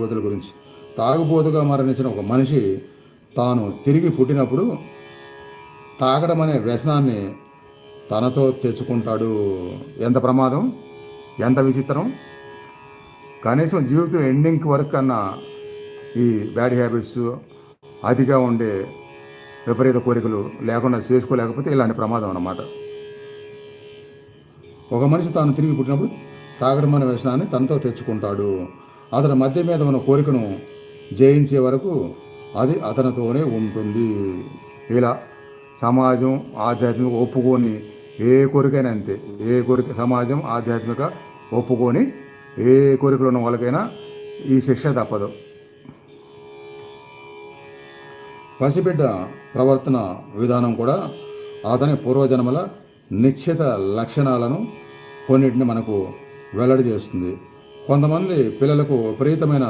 తాగుబోతుల గురించి. తాగుబోతుగా మరణించిన ఒక మనిషి తాను తిరిగి పుట్టినప్పుడు తాగడం అనే వ్యసనాన్ని తనతో తెచ్చుకుంటాడు. ఎంత ప్రమాదం? ఎంత విచిత్రం? కనీసం జీవితం ఎండింగ్ వరకు కన్నా ఈ బ్యాడ్ హ్యాబిట్స్ అతిగా ఉండే విపరీత కోరికలు లేకుండా చేసుకోలేకపోతే ఇలాంటి ప్రమాదం అన్నమాట. ఒక మనిషి తాను తిరిగి పుట్టినప్పుడు తాగడం అనే వ్యసనాన్ని తనతో తెచ్చుకుంటాడు. అతని మధ్య మీద ఉన్న కోరికను జయించే వరకు అది అతనితోనే ఉంటుంది. ఇలా సమాజం ఆధ్యాత్మిక ఒప్పుకొని ఏ కోరికైనా అంతే. ఏ కోరిక సమాజం ఆధ్యాత్మిక ఒప్పుకొని ఏ కోరికలు ఉన్న వాళ్ళకైనా ఈ శిక్ష తప్పదు. పసిబిడ్డ ప్రవర్తన విధానం కూడా అతని పూర్వజన్మల నిశ్చిత లక్షణాలను కొన్నిటిని మనకు వెల్లడి చేస్తుంది. కొంతమంది పిల్లలకు విపరీతమైన